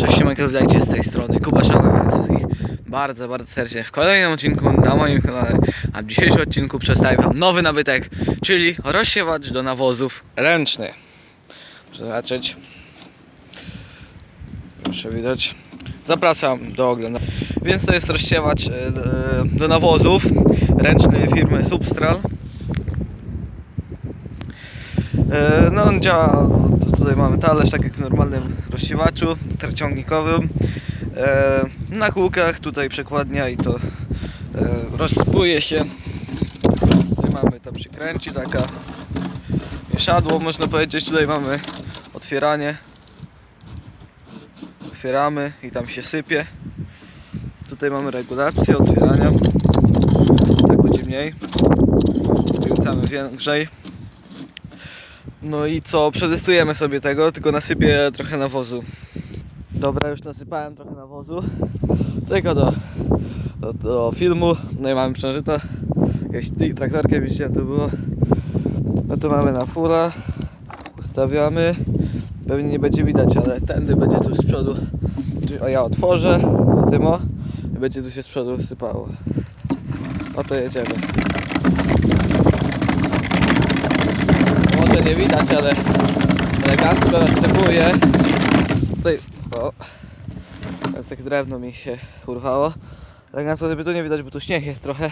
Cześć, siemanko, witajcie z tej strony Kuba wszystkich bardzo, bardzo serdecznie w kolejnym odcinku na moim kanale, a w dzisiejszym odcinku przedstawię wam nowy nabytek, czyli rozsiewacz do nawozów ręczny. Muszę zobaczyć. Proszę widać. Zapraszam do oglądania. Więc to jest rozsiewacz e, do nawozów ręczny firmy Substral. E, No on działa, tutaj mamy talerz tak jak w normalnym rozsiewaczu ciągnikowym. E, Na kółkach tutaj przekładnia i to e, rozsypuje się. Tutaj mamy tam przykręci taka mieszadło można powiedzieć. Tutaj mamy otwieranie. Otwieramy i tam się sypie. Tutaj mamy regulację otwierania. Tak będzie mniej. Kręcamy większej. No i co, przetestujemy sobie tego, tylko nasypię trochę nawozu. Dobra, już nasypałem trochę nawozu. Tylko do, do, do filmu. No i mamy przężyto. Jakieś traktorkę widzicie, to było. No to mamy na fura. Ustawiamy. Pewnie nie będzie widać, ale tędy będzie tu z przodu. A ja otworzę, o tym o. I będzie tu się z przodu sypało. Oto jedziemy. Nie widać, ale elegancko rozsypuje. Tutaj, o, tak drewno mi się urwało. Elegancko sobie tu nie widać, bo tu śnieg jest trochę,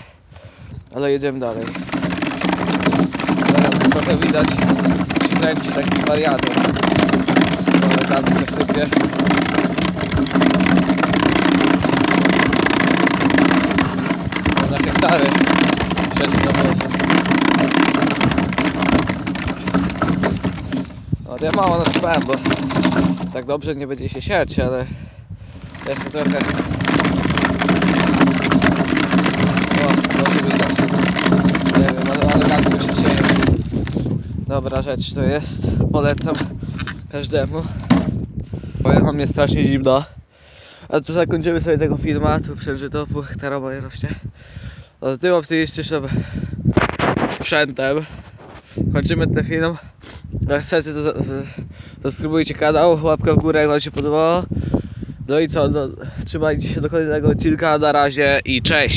ale jedziemy dalej. Teraz trochę widać, kręci taki wariator. To elegancko sypie. Na hektary siedzi na wozie. No ja mało nasypałem, bo tak dobrze nie będzie się siać, ale jest to trochę... O, może widać. Nie wiem, ale, tak się sieje. Dobra rzecz to jest. Polecam każdemu. Powiem jest strasznie zimno. A tu zakończymy sobie tego filma, tu przeżyto pół hektara moje rośnie. Do tym optymistycznym sprzętem kończymy ten film. Jak chcecie to subskrybujcie kanał, łapkę w górę jak wam się podobało. No i co, no, trzymajcie się do kolejnego odcinka, na razie i cześć!